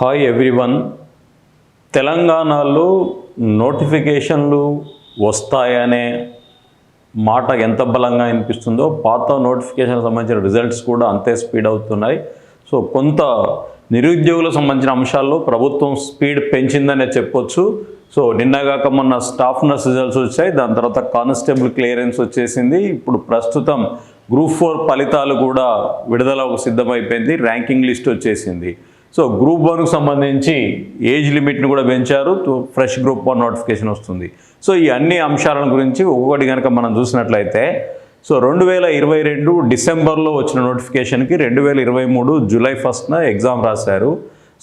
Hi everyone తెలంగాణలో నోటిఫికేషన్లు వస్తాయనే మాట ఎంత బలంగా వినిపిస్తుందో పాత నోటిఫికేషన్ సంబంధించిన రిజల్ట్స్ కూడా అంతే స్పీడ్ అవుతున్నాయి. సో కొంత నిరుద్యోగులకు సంబంధించిన అంశాల్లో ప్రభుత్వం స్పీడ్ పెంచిందనే చెప్పొచ్చు. సో నిన్నగాక మొన్న స్టాఫ్ నర్స్ రిజల్ట్స్ వచ్చాయి. దాని తర్వాత కానిస్టేబుల్ క్లియరెన్స్ వచ్చేసింది. ఇప్పుడు ప్రస్తుతం గ్రూప్ ఫోర్ ఫలితాలు కూడా విడుదల సిద్ధమైపోయింది. ర్యాంకింగ్ లిస్ట్ వచ్చేసింది. సో గ్రూప్ వన్కు సంబంధించి ఏజ్ లిమిట్ని కూడా పెంచారు ఫ్రెష్ గ్రూప్ వన్ నోటిఫికేషన్ వస్తుంది. సో ఈ అన్ని అంశాల గురించి ఒక్కొక్కటి కనుక మనం చూసినట్లయితే సో రెండు వేల ఇరవై రెండు డిసెంబర్లో వచ్చిన నోటిఫికేషన్కి రెండు వేల ఇరవై మూడు జూలై ఫస్ట్న ఎగ్జామ్ రాశారు.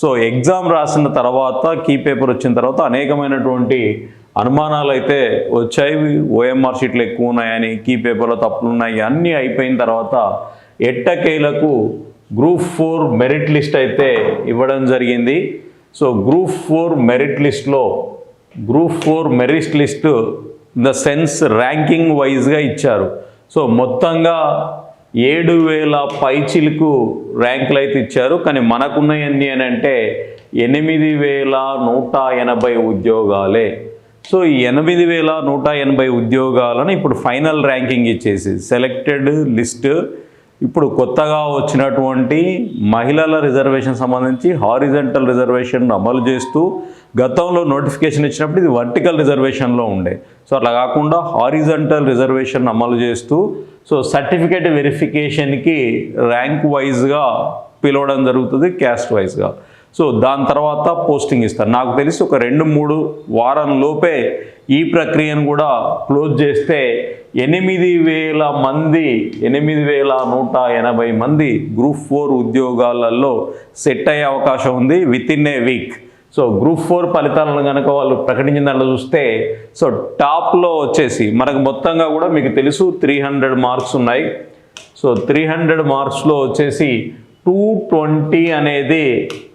సో ఎగ్జామ్ రాసిన తర్వాత కీ పేపర్ వచ్చిన తర్వాత అనేకమైనటువంటి అనుమానాలు అయితే వచ్చాయి. ఓఎంఆర్ షీట్లు ఎక్కువ ఉన్నాయని కీ పేపర్లో తప్పులు ఉన్నాయి అన్నీ అయిపోయిన తర్వాత ఎట్టకేలకు గ్రూప్ ఫోర్ మెరిట్ లిస్ట్ అయితే ఇవ్వడం జరిగింది. సో గ్రూప్ ఫోర్ మెరిట్ లిస్ట్లో group four merit list the sense ranking వైజ్గా ఇచ్చారు. సో మొత్తంగా ఏడు వేల పైచిలకు ర్యాంకులు అయితే ఇచ్చారు. కానీ మనకున్నవన్నీ అని అంటే ఎనిమిది వేల నూట ఎనభై ఉద్యోగాలే. సో ఈ ఎనిమిది వేల నూట ఎనభై ఉద్యోగాలను ఇప్పుడు ఫైనల్ ర్యాంకింగ్ ఇచ్చేసి సెలెక్టెడ్ లిస్ట్ ఇప్పుడు కొత్తగా వచ్చినటువంటి మహిళల రిజర్వేషన్ సంబంధించి హారిజంటల్ రిజర్వేషన్ అమలు చేస్తూ గతంలో నోటిఫికేషన్ ఇచ్చినప్పుడు ఇది వర్టికల్ రిజర్వేషన్లో ఉండే. సో అట్లా కాకుండా హారిజంటల్ రిజర్వేషన్ అమలు చేస్తూ సో సర్టిఫికేట్ వెరిఫికేషన్కి ర్యాంక్ వైజ్గా పిలవడం జరుగుతుంది క్యాస్ట్ వైజ్గా. సో దాని తర్వాత పోస్టింగ్ ఇస్తారు. నాకు తెలిసి ఒక రెండు మూడు వారం లోపే ఈ ప్రక్రియను కూడా క్లోజ్ చేస్తే ఎనిమిది వేల మంది ఎనిమిది వేల నూట ఎనభై మంది గ్రూప్ ఫోర్ ఉద్యోగాలలో సెట్ అయ్యే అవకాశం ఉంది within a week. So group four ఫలితాలను కనుక వాళ్ళు ప్రకటించిన దాంట్లో చూస్తే సో టాప్లో వచ్చేసి మనకు మొత్తంగా కూడా మీకు తెలుసు త్రీ హండ్రెడ్ మార్క్స్ ఉన్నాయి. సో త్రీ హండ్రెడ్ మార్క్స్లో వచ్చేసి టూ ట్వంటీ అనేది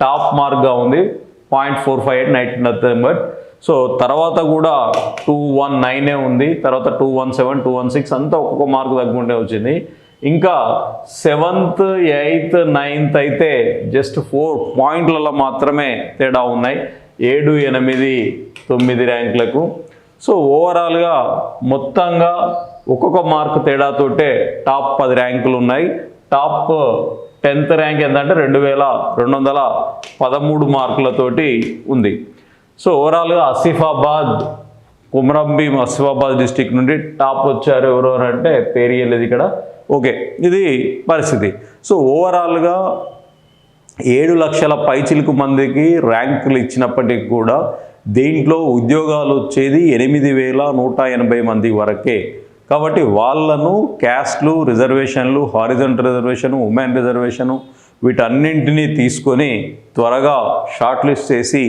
టాప్ మార్క్గా ఉంది. Point four five eight nine number. So తర్వాత కూడా టూ వన్ నైనే ఉంది. తర్వాత two one seven two one six అంతా ఒక్కొక్క మార్క్ తగ్గుంటే వచ్చింది. ఇంకా సెవెంత్ ఎయిత్ నైన్త్ అయితే జస్ట్ ఫోర్ పాయింట్లలో మాత్రమే తేడా ఉన్నాయి. ఏడు ఎనిమిది తొమ్మిది ర్యాంకులకు. సో ఓవరాల్గా మొత్తంగా ఒక్కొక్క మార్క్ తేడాతోటే టాప్ పది ర్యాంకులు ఉన్నాయి. టాప్ టెన్త్ ర్యాంక్ ఏంటంటే రెండు వేల రెండు వందల పదమూడు మార్కులతోటి ఉంది. సో ఓవరాల్గా ఆసిఫాబాద్ కుమరంభీం ఆసిఫాబాద్ డిస్టిక్ నుండి టాప్ వచ్చారు ఎవరు అని అంటే పేరు వెళ్ళేది ఇక్కడ. ఓకే ఇది పరిస్థితి. సో ఓవరాల్గా ఏడు లక్షల పైచిలుకు మందికి ర్యాంకులు ఇచ్చినప్పటికీ కూడా దీంట్లో ఉద్యోగాలు వచ్చేది ఎనిమిది వేల నూట ఎనభై మంది వరకే. కాబట్టి వాళ్ళను క్యాస్ట్లు రిజర్వేషన్లు హారిజంట్ రిజర్వేషను ఉమెన్ రిజర్వేషను వీటన్నింటినీ తీసుకొని త్వరగా షార్ట్ లిస్ట్ చేసి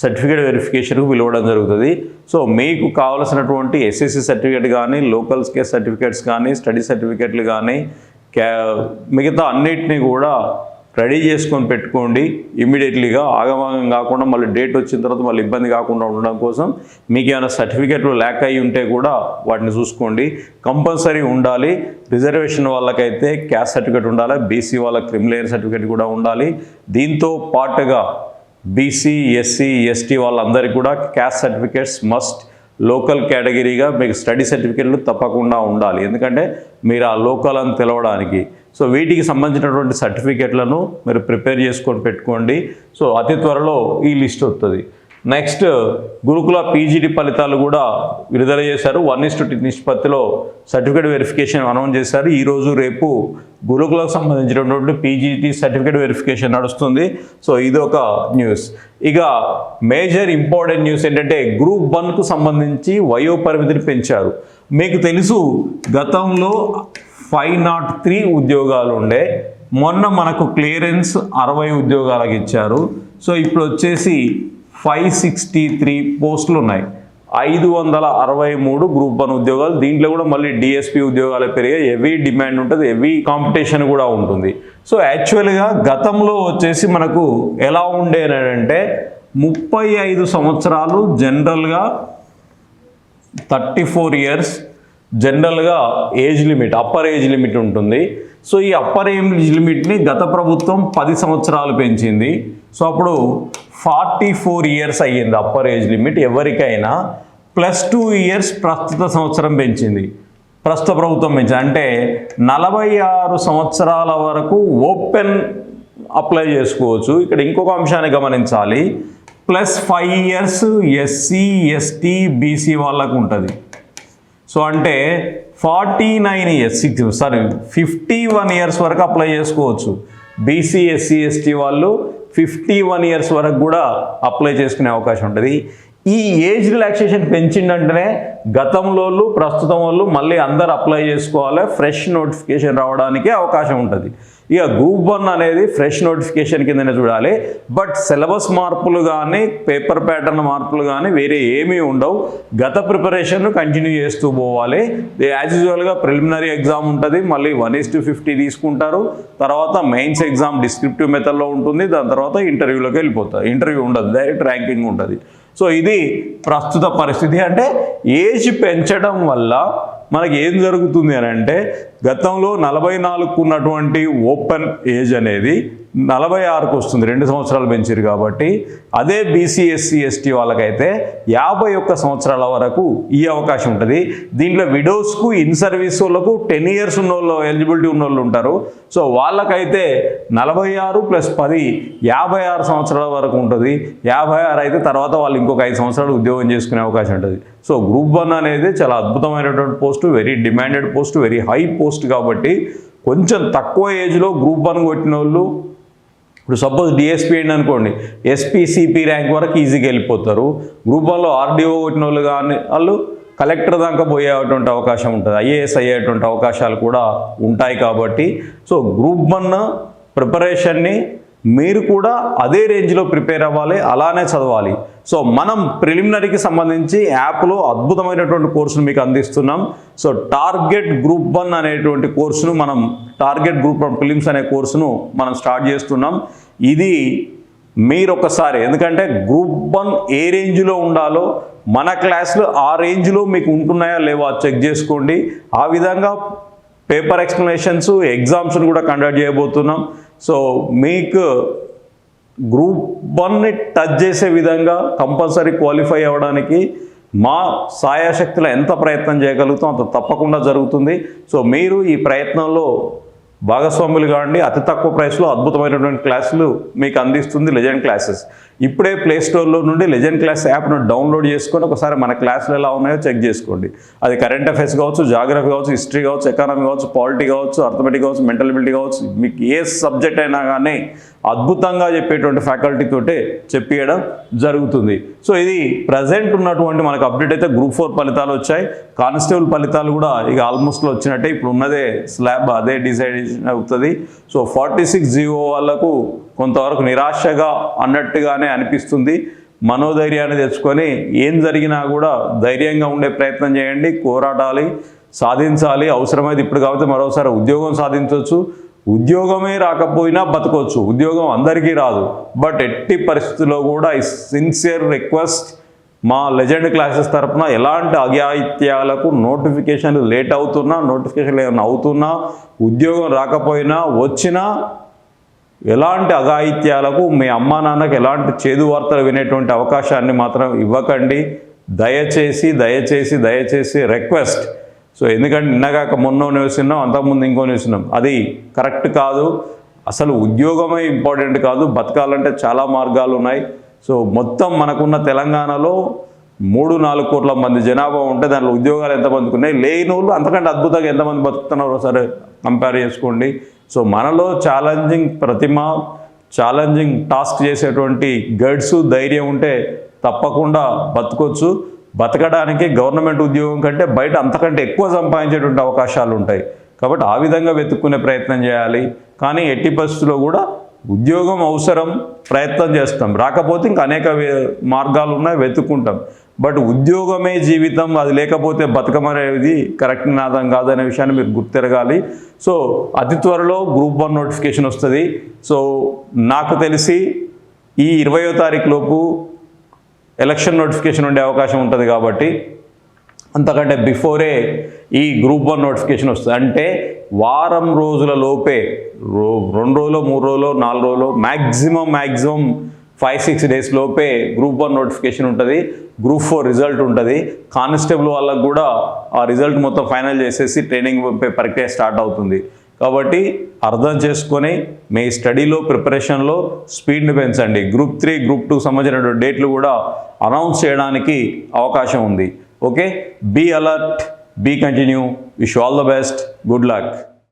సర్టిఫికేట్ వెరిఫికేషన్కు పిలవడం జరుగుతుంది. సో మీకు కావలసినటువంటి ఎస్ఎస్సి సర్టిఫికేట్ కానీ లోకల్ స్కేస్ సర్టిఫికేట్స్ కానీ స్టడీ సర్టిఫికేట్లు కానీ క్యా మిగతా అన్నిటినీ కూడా రెడీ చేసుకొని పెట్టుకోండి ఇమీడియట్లీగా. ఆగమాగం కాకుండా మళ్ళీ డేట్ వచ్చిన తర్వాత మళ్ళీ ఇబ్బంది కాకుండా ఉండడం కోసం మీకు ఏమైనా సర్టిఫికేట్లు ల్యాక్ అయ్యి ఉంటే కూడా వాటిని చూసుకోండి. కంపల్సరీ ఉండాలి. రిజర్వేషన్ వాళ్ళకైతే క్యాస్ట్ సర్టిఫికేట్ ఉండాలి. బీసీ వాళ్ళకి క్రిమిలేయర్ సర్టిఫికేట్ కూడా ఉండాలి. దీంతో పాటుగా బీసీ ఎస్సీ ఎస్టీ వాళ్ళందరికీ కూడా క్యాస్ట్ సర్టిఫికేట్స్ మస్ట్ లోకల్ కేటగిరీగా మీకు స్టడీ సర్టిఫికేట్లు తప్పకుండా ఉండాలి. ఎందుకంటే మీరు ఆ లోకల్ అని తెలవడానికి సో వీటికి సంబంధించినటువంటి సర్టిఫికేట్లను మీరు ప్రిపేర్ చేసుకొని పెట్టుకోండి. సో అతి త్వరలో ఈ లిస్ట్ వస్తుంది నెక్స్ట్ గురుకుల పీజీడి ఫలితాలు కూడా విడుదల చేశారు. వన్ ఇస్ టు నిష్పత్తిలో సర్టిఫికేట్ వెరిఫికేషన్ అనౌన్స్ చేశారు. ఈరోజు రేపు గురుకులకు సంబంధించినటువంటి పీజీటీ సర్టిఫికేట్ వెరిఫికేషన్ నడుస్తుంది. సో ఇది ఒక న్యూస్. ఇక మేజర్ ఇంపార్టెంట్ న్యూస్ ఏంటంటే గ్రూప్ వన్కు సంబంధించి వయో పరిమితిని పెంచారు. మీకు తెలుసు గతంలో ఫైవ్ నాట్ త్రీ ఉద్యోగాలు ఉండే మొన్న మనకు క్లియరెన్స్ అరవై ఉద్యోగాలకు ఇచ్చారు. సో ఇప్పుడు వచ్చేసి ఫైవ్ సిక్స్టీ త్రీ పోస్టులు ఉన్నాయి ఐదు వందల అరవై మూడు గ్రూప్ వన్ ఉద్యోగాలు. దీంట్లో కూడా మళ్ళీ డిఎస్పి ఉద్యోగాలు పెరిగాయి. హెవీ డిమాండ్ ఉంటుంది. హెవీ కాంపిటీషన్ కూడా ఉంటుంది. సో యాక్చువల్గా గతంలో వచ్చేసి మనకు ఎలా ఉండేనంటే ముప్పై ఐదు సంవత్సరాలు జనరల్గా థర్టీ ఫోర్ ఇయర్స్ జనరల్గా age limit upper age limit ఉంటుంది. సో ఈ అప్పర్ ఏజ్ లిమిట్ని గత ప్రభుత్వం పది సంవత్సరాలు పెంచింది. సో అప్పుడు ఫార్టీ ఫోర్ ఇయర్స్ అయ్యింది అప్పర్ ఏజ్ లిమిట్ ఎవరికైనా. ప్లస్ టూ ఇయర్స్ ప్రస్తుత సంవత్సరం పెంచింది. ప్రస్తుత ప్రభుత్వం పెంచింది. అంటే నలభై ఆరు సంవత్సరాల వరకు ఓపెన్ అప్లై చేసుకోవచ్చు. ఇక్కడ ఇంకొక అంశాన్ని గమనించాలి. Plus five years SC ST BC వాళ్ళకు ఉంటుంది. సో అంటే forty nine years six sorry fifty one years వరకు అప్లై చేసుకోవచ్చు. బీసీ ఎస్సీ ఎస్టీ వాళ్ళు ఫిఫ్టీ వన్ ఇయర్స్ వరకు కూడా అప్లై చేసుకునే అవకాశం ఉంటుంది. ఈ ఏజ్ రిలాక్సేషన్ పెంచిండంటేనే గతంలో ప్రస్తుతం వాళ్ళు మళ్ళీ అందరు అప్లై చేసుకోవాలి ఫ్రెష్ నోటిఫికేషన్ రావడానికి అవకాశం ఉంటుంది. ఇక గ్రూప్ వన్ అనేది ఫ్రెష్ నోటిఫికేషన్ కిందనే చూడాలి. బట్ సిలబస్ మార్పులు కానీ పేపర్ ప్యాటర్న్ మార్పులు కానీ వేరే ఏమీ ఉండవు. గత ప్రిపరేషన్ కంటిన్యూ చేస్తూ పోవాలి. యాజ్ యూజువల్గా ప్రిలిమినరీ ఎగ్జామ్ ఉంటుంది. మళ్ళీ వన్ ఈస్ టు ఫిఫ్టీ తీసుకుంటారు. తర్వాత మెయిన్స్ ఎగ్జామ్ డిస్క్రిప్టివ్ మెథడ్లో ఉంటుంది. దాని తర్వాత ఇంటర్వ్యూలోకి వెళ్ళిపోతారు. ఇంటర్వ్యూ ఉండదు. డైరెక్ట్ ర్యాంకింగ్ ఉంటుంది. సో ఇది ప్రస్తుత పరిస్థితి. అంటే ఏజ్ పెంచడం వల్ల మనకి ఏం జరుగుతుంది అని అంటే గతంలో నలభై నాలుగుకు ఉన్నటువంటి ఓపెన్ ఏజ్ అనేది నలభై ఆరుకు వస్తుంది. రెండు సంవత్సరాలు పెంచారు కాబట్టి అదే బీసీ ఎస్సీ ఎస్టీ వాళ్ళకైతే యాభై ఒక్క సంవత్సరాల వరకు ఈ అవకాశం ఉంటుంది. దీంట్లో విడోస్కు ఇన్ సర్వీస్ వాళ్ళకు టెన్ ఇయర్స్ ఉన్న వాళ్ళు ఎలిజిబిలిటీ ఉన్న వాళ్ళు ఉంటారు. సో వాళ్ళకైతే నలభై ఆరు ప్లస్ పది యాభై ఆరు సంవత్సరాల వరకు ఉంటుంది. యాభై ఆరు అయితే తర్వాత వాళ్ళు ఇంకొక ఐదు సంవత్సరాలు ఉద్యోగం చేసుకునే అవకాశం ఉంటుంది. సో గ్రూప్ వన్ అనేది చాలా అద్భుతమైనటువంటి post very demanded post very high post కాబట్టి కొంచెం తక్కువ ఏజ్లో గ్రూప్ వన్ కొట్టిన వాళ్ళు ఇప్పుడు సపోజ్ డిఎస్పీ అయింది అనుకోండి ఎస్పీ సిపి ర్యాంక్ వరకు ఈజీగా వెళ్ళిపోతారు. గ్రూప్ వన్లో ఆర్డీఓ కొట్టిన వాళ్ళు కానీ వాళ్ళు కలెక్టర్ దాకా పోయేటువంటి అవకాశం ఉంటుంది. ఐఏఎస్ అయ్యేటువంటి అవకాశాలు కూడా ఉంటాయి కాబట్టి. సో గ్రూప్ వన్ ప్రిపరేషన్ని మీరు కూడా అదే రేంజ్లో ప్రిపేర్ అవ్వాలి అలానే చదవాలి. సో మనం ప్రిలిమినరీకి సంబంధించి యాప్లో అద్భుతమైనటువంటి కోర్సును మీకు అందిస్తున్నాం. సో టార్గెట్ గ్రూప్ వన్ అనేటువంటి కోర్సును మనం టార్గెట్ గ్రూప్ వన్ ఫిలిమ్స్ అనే కోర్సును మనం స్టార్ట్ చేస్తున్నాం. ఇది మీరు ఒకసారి ఎందుకంటే గ్రూప్ వన్ ఏ రేంజ్లో ఉండాలో మన క్లాసులు ఆ రేంజ్లో మీకు ఉంటున్నాయా లేవా చెక్ చేసుకోండి. ఆ విధంగా పేపర్ ఎక్స్ప్లెనేషన్స్ ఎగ్జామ్స్ని కూడా కండక్ట్ చేయబోతున్నాం. సో మీకు గ్రూప్ వన్ని టచ్ చేసే విధంగా కంపల్సరీ క్వాలిఫై అవ్వడానికి మా సాయాశక్తిలో ఎంత ప్రయత్నం చేయగలుగుతాం అంత తప్పకుండా జరుగుతుంది. సో మీరు ఈ ప్రయత్నంలో భాగస్వాములు కావండి అతి తక్కువ ప్రైస్లో అద్భుతమైనటువంటి క్లాసులు మీకు అందిస్తుంది లెజెండ్ క్లాసెస్ ఇప్పుడే ప్లే స్టోర్లో నుండి లెజెండ్ క్లాస్ యాప్ను డౌన్లోడ్ చేసుకొని ఒకసారి మన క్లాసులు ఎలా ఉన్నాయో చెక్ చేసుకోండి. అది కరెంట్ అఫైర్స్ కావచ్చు జాగ్రఫీ కావచ్చు హిస్టరీ కావచ్చు ఎకానమీ కావచ్చు పాలిటీ కావచ్చు అర్థమెటిక్ కావచ్చు మెంటల్ కావచ్చు మీకు ఏ సబ్జెక్ట్ అయినా కానీ అద్భుతంగా చెప్పేటువంటి ఫ్యాకల్టీ తోటే చెప్పియడం జరుగుతుంది. సో ఇది ప్రజెంట్ ఉన్నటువంటి మనకు అప్డేట్ అయితే గ్రూప్ ఫోర్ ఫలితాలు వచ్చాయి. కానిస్టేబుల్ ఫలితాలు కూడా ఇక ఆల్మోస్ట్లో వచ్చినట్టే. ఇప్పుడు ఉన్నదే స్లాబ్ అదే డిసైడ్ అవుతుంది. సో ఫార్టీ సిక్స్ జీవో వాళ్ళకు కొంతవరకు నిరాశగా అన్నట్టుగానే అనిపిస్తుంది. మనోధైర్యాన్ని తెచ్చుకొని ఏం జరిగినా కూడా ధైర్యంగా ఉండే ప్రయత్నం చేయండి పోరాటాలి సాధించాలి. అవసరమైతే ఇప్పుడు కాబట్టి మరోసారి ఉద్యోగం సాధించవచ్చు ఉద్యోగమే రాకపోయినా బతకొచ్చు. ఉద్యోగం అందరికీ రాదు. బట్ ఎట్టి పరిస్థితుల్లో కూడా ఈ సిన్సియర్ రిక్వెస్ట్ మా లెజెండ్ క్లాసెస్ తరఫున ఎలాంటి అఘాయిత్యాలకు నోటిఫికేషన్లు లేట్ అవుతున్నా నోటిఫికేషన్లు ఏమైనా అవుతున్నా ఉద్యోగం రాకపోయినా వచ్చినా ఎలాంటి అఘాయిత్యాలకు మీ అమ్మా నాన్నకు ఎలాంటి చేదు వార్తలు వినేటువంటి అవకాశాన్ని మాత్రం ఇవ్వకండి. దయచేసి దయచేసి దయచేసి రిక్వెస్ట్ సో ఎందుకంటే నిన్నగాక మొన్న న్యూస్ విన్నాం అంతకుముందు ఇంకో న్యూస్ విన్నాం అది కరెక్ట్ కాదు. అసలు ఉద్యోగమే ఇంపార్టెంట్ కాదు. బతకాలంటే చాలా మార్గాలు ఉన్నాయి. సో మొత్తం మనకున్న తెలంగాణలో మూడు నాలుగు కోట్ల మంది జనాభా ఉంటే దాంట్లో ఉద్యోగాలు ఎంతమందికి ఉన్నాయి? లేని వాళ్ళు అంతకంటే అద్భుతంగా ఎంతమంది బతుకుతున్నారో సరే కంపేర్ చేసుకోండి. సో మనలో ఛాలెంజింగ్ ప్రతిమ ఛాలెంజింగ్ టాస్క్ చేసేటువంటి గడ్స్ ధైర్యం ఉంటే తప్పకుండా బతకొచ్చు. బతకడానికి గవర్నమెంట్ ఉద్యోగం కంటే బయట అంతకంటే ఎక్కువ సంపాదించేటువంటి అవకాశాలు ఉంటాయి. కాబట్టి ఆ విధంగా వెతుక్కునే ప్రయత్నం చేయాలి. కానీ ఎట్టి పరిస్థితుల్లో కూడా ఉద్యోగం అవసరం ప్రయత్నం చేస్తాం. రాకపోతే ఇంకా అనేక మార్గాలు ఉన్నాయి వెతుక్కుంటాం. బట్ ఉద్యోగమే జీవితం అది లేకపోతే బతకమనేది కరెక్ట్ నాదం కాదనే విషయాన్ని మీరు గుర్తెరగాలి. సో అతి త్వరలో గ్రూప్ వన్ నోటిఫికేషన్ వస్తుంది. సో నాకు తెలిసి ఈ ఇరవయో తారీఖు లోపు ఎలక్షన్ నోటిఫికేషన్ ఉండే అవకాశం ఉంటుంది కాబట్టి అంతకంటే బిఫోరే ఈ గ్రూప్ వన్ నోటిఫికేషన్ వస్తుంది. అంటే వారం రోజుల లోపే రో- రెండు రోజులు మూడు రోజులు నాలుగు రోజులు maximum maximum five six days లోపే గ్రూప్ వన్ నోటిఫికేషన్ ఉంటుంది. గ్రూప్ ఫోర్ రిజల్ట్ ఉంటుంది. కానిస్టేబుల్ వాళ్ళకు కూడా ఆ రిజల్ట్ మొత్తం ఫైనల్ చేసేసి ట్రైనింగ్ పంపే ప్రక్రియ స్టార్ట్ అవుతుంది. కాబట్టి అర్థం చేసుకొని మీ స్టడీలో ప్రిపరేషన్లో స్పీడ్ని పెంచండి. గ్రూప్ త్రీ గ్రూప్ టూ సంబంధించినటువంటి డేట్లు కూడా అనౌన్స్ చేయడానికి అవకాశం ఉంది. Okay? Be alert be continue. Wish all the best. Good luck.